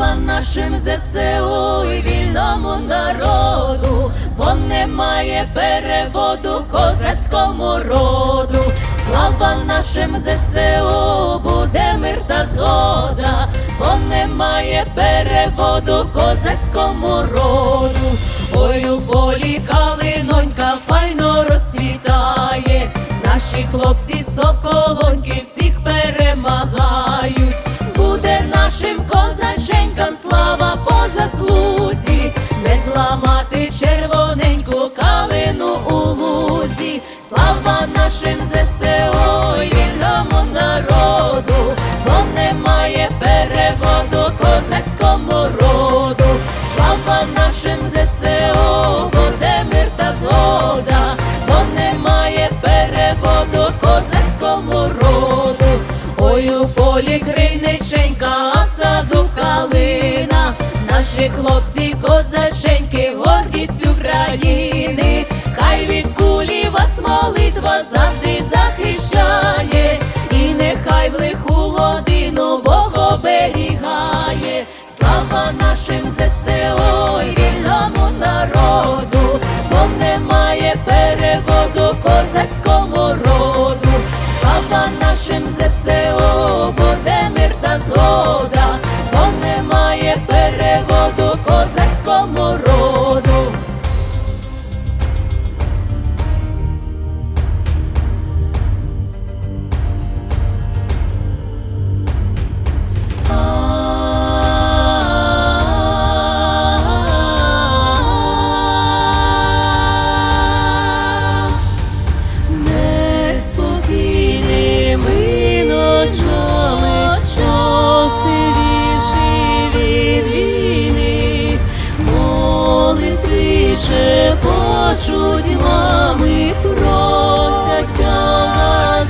Слава нашим ЗСУ і вільному народу, бо немає переводу козацькому роду. Слава нашим ЗСУ, буде мир та згода, бо немає переводу козацькому роду. Ой, у полі калинонька файно розцвітає. Наші хлопці соколоньки всіх перемагають. Слава нашим ЗСО, буде мир та згода, бо немає переводу козацькому роду. Ой, у полі криниченька, а в саду калина. Наші хлопці ЗСО, буде мир та згода, шепочуть мами, просяться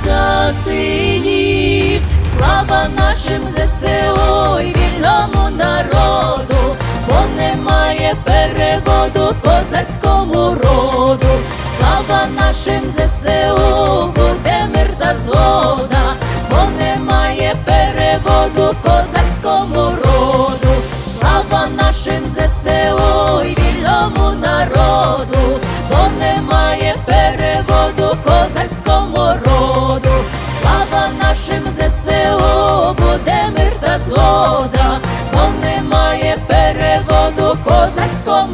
за синів. Слава нашим ЗСО і вільному народу, бо немає переводу козацькому роду. Слава нашим ЗСО, буде мир та згода, бо немає переводу козацькому роду. Слава нашим ЗСО.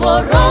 borró.